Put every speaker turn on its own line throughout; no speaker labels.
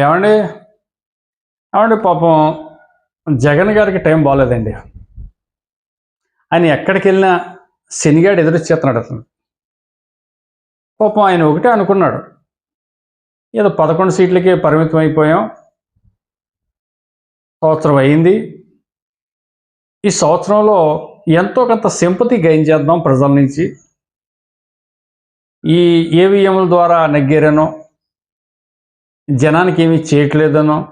ఏమండి? ఏమండి పాపం జగన్ గారికి టైం బాగాలేదండి ఆయన ఎక్కడికి వెళ్ళినా శనిగాడు ఎదురొచ్చేస్తున్నాడు అతను. పాపం ఆయన ఒకటే అనుకున్నాడు. ఏదో పదకొండు సీట్లకే పరిమితం అయిపోయాం. సంవత్సరం అయింది. ఈ సంవత్సరంలో ఎంతో కొంత సింపతి గైన్ చేద్దాం ప్రజల నుంచి. ఈ ఏవిఎంల ద్వారా నెగ్గారనో జనానికి ఏమీ చేయట్లేదనో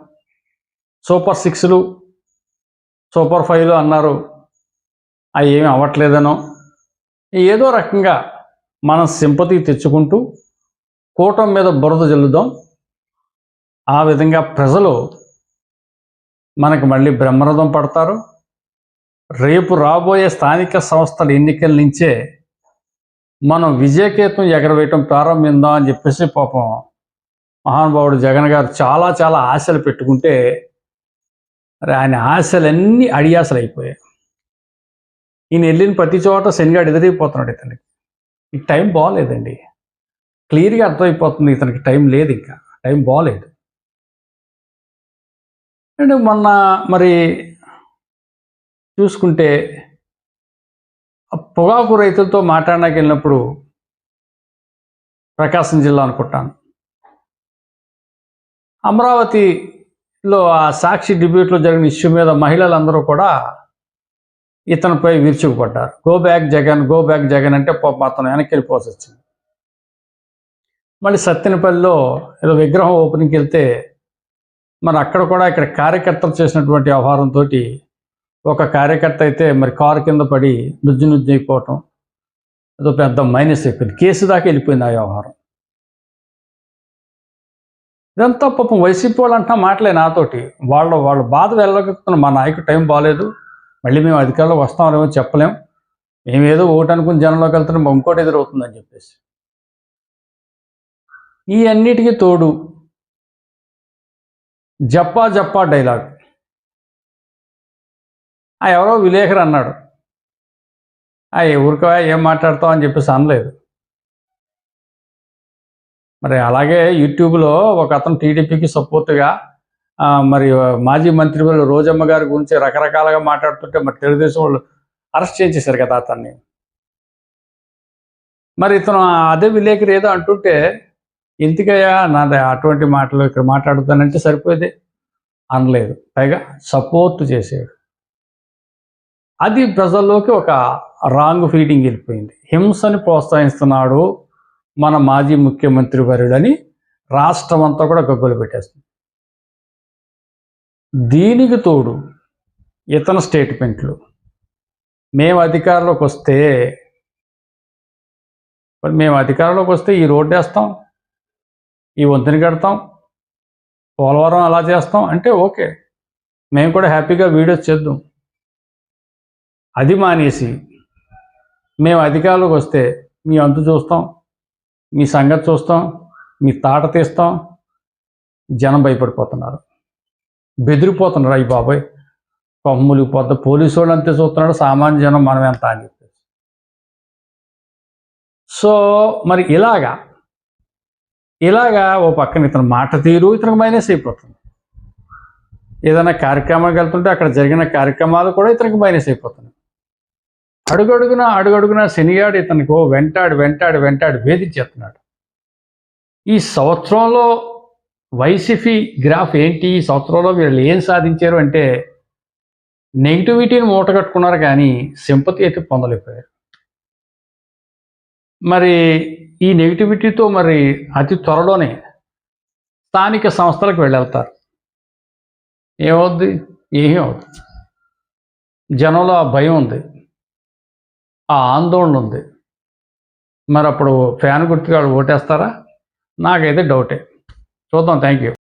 సూపర్ సిక్స్లు సూపర్ ఫైవ్లు అన్నారు. అవి ఏమీ అవ్వట్లేదనో ఏదో రకంగా మనం సింపతి తెచ్చుకుంటూ కూటమి మీద బురద జల్లుదాం. ఆ విధంగా ప్రజలు మనకు మళ్ళీ బ్రహ్మరథం పడతారు. రేపు రాబోయే స్థానిక సంస్థల ఎన్నికల నుంచే మనం విజయకేతం ఎగరవేయటం ప్రారంభిద్దాం అని చెప్పేసి పాపం మహానుభావుడు జగన్ గారు చాలా చాలా ఆశలు పెట్టుకుంటే మరి ఆయన ఆశలన్నీ అడియాసలు అయిపోయాయి ఈయన వెళ్ళిన ప్రతి చోట శనిగాడు ఎదిరిపోతున్నాడు ఇతనికి. ఈ టైం బాగాలేదండి క్లియర్గా అర్థమైపోతుంది ఇతనికి టైం లేదు ఇంకా. టైం బాగాలేదు అండ్ మొన్న మరి చూసుకుంటే ఆ పొగాకు రైతులతో మాట్లాడడానికి వెళ్ళినప్పుడు ప్రకాశం జిల్లా అనుకుంటాను. అమరావతిలో ఆ సాక్షి డిబేట్లో జరిగిన ఇష్యూ మీద మహిళలందరూ కూడా ఇతనిపై విరుచుకుపడ్డారు. Go back Jagan go back Jagan అంటే అతను వెనక్కి వెళ్ళిపోవాల్సి వచ్చింది. మళ్ళీ సత్తెనపల్లిలో ఏదో విగ్రహం ఓపెనింగ్కి వెళ్తే మరి అక్కడ కూడా ఇక్కడ కార్యకర్తలు చేసినటువంటి వ్యవహారంతో ఒక కార్యకర్త అయితే మరి కారు కింద పడి నుజ్జు నుజ్జు అయిపోవటం ఏదో పెద్ద మైనస్ అయిపోయింది. కేసు దాకా వెళ్ళిపోయింది ఆ వ్యవహారం. ఇదంతా పాపం వైసీపీ వాళ్ళు అంటున్నా మాటలే నాతోటి. వాళ్ళ వాళ్ళ బాధ వెళ్ళగలుగుతున్న మా నాయకుడు టైం బాగాలేదు మళ్ళీ మేము అధికారంలోకి వస్తామేమో చెప్పలేం. మేమేదో ఓటు అనుకుని జనంలోకి వెళ్తున్నాం ఇంకోటి ఎదురవుతుందని చెప్పేసి. ఈ అన్నిటికీ తోడు జప్పా జప్పా డైలాగ్. ఆ ఎవరో విలేకరు అన్నాడు. ఆ ఊరికా ఏం మాట్లాడతావు? అని చెప్పేసి అనలేదు. మరి అలాగే యూట్యూబ్లో ఒక అతను టీడీపీకి సపోర్ట్గా మరి మాజీ మంత్రి వాళ్ళు రోజమ్మ గారి గురించి రకరకాలుగా మాట్లాడుతుంటే మరి తెలుగుదేశం వాళ్ళు అరెస్ట్ చేసేసారు కదా అతన్ని. మరి ఇతను అదే విలేకరి ఏదో అంటుంటే ఎందుకయ్యా నాది అటువంటి మాటలు ఇక్కడ మాట్లాడుతానంటే సరిపోయేది? అనలేదు. పైగా సపోర్ట్ చేసాడు అది ప్రజల్లోకి ఒక రాంగ్ ఫీడింగ్ వెళ్ళిపోయింది. హింసని ప్రోత్సహిస్తున్నాడు. మన మాజీ ముఖ్యమంత్రి వర్యుడని రాష్ట్రం అంతా కూడా గగ్గోలు పెట్టేస్తుంది. దీనికి తోడు ఇతని స్టేట్మెంట్లు. మేము అధికారంలోకి వస్తే మేము అధికారంలోకి వస్తే ఈ రోడ్డు వేస్తాం ఈ వంతెన కడతాం పోలవరం అలా చేస్తాం అంటే ఓకే. మేము కూడా హ్యాపీగా వీడియోస్ చేద్దాం. అది మానేసి మేము అధికారంలోకి వస్తే మీ అంతు చూస్తాం. మీ సంగతి చూస్తాం మీ తాట తీస్తాం. జనం భయపడిపోతున్నారు. బెదిరిపోతున్నారు అయ్యి బాబాయ్ కొమ్ములు పొద్దు పోలీసు వాళ్ళు అంతే చూస్తున్నాడు సామాన్య జనం మనం ఎంత అని చెప్పేసి. సో మరి ఇలాగా ఇలాగా ఓ పక్కన ఇతను మాట తీరు ఇతనికి మైనస్ అయిపోతుంది. ఏదైనా కార్యక్రమానికి వెళ్తుంటే అక్కడ జరిగిన కార్యక్రమాలు కూడా ఇతనికి మైనస్ అయిపోతున్నాయి. అడుగడుగున అడుగడుగున శనిగాడు ఇతనికి వెంటాడు వెంటాడు వెంటాడు వెంటాడు వేధించేస్తున్నాడు. ఈ సంవత్సరంలో వైసీపీ గ్రాఫ్ ఏంటి? ఈ సంవత్సరంలో వీళ్ళు ఏం సాధించారు అంటే నెగిటివిటీని మూటగట్టుకున్నారు కానీ సింపతి అయితే పొందలేకపోయారు. మరి ఈ నెగిటివిటీతో మరి అతి త్వరలోనే స్థానిక సంస్థలకు వెళ్ళెళ్తారు ఏమవుద్ది? ఏమీ అవుద్ది జనంలో ఆ భయం ఉంది. ఆ ఆందోళన ఉంది. మరి అప్పుడు ఫ్యాన్ గుర్తుగా వాళ్ళు ఓటేస్తారా? నాకైతే డౌటే. చూద్దాం. Thank you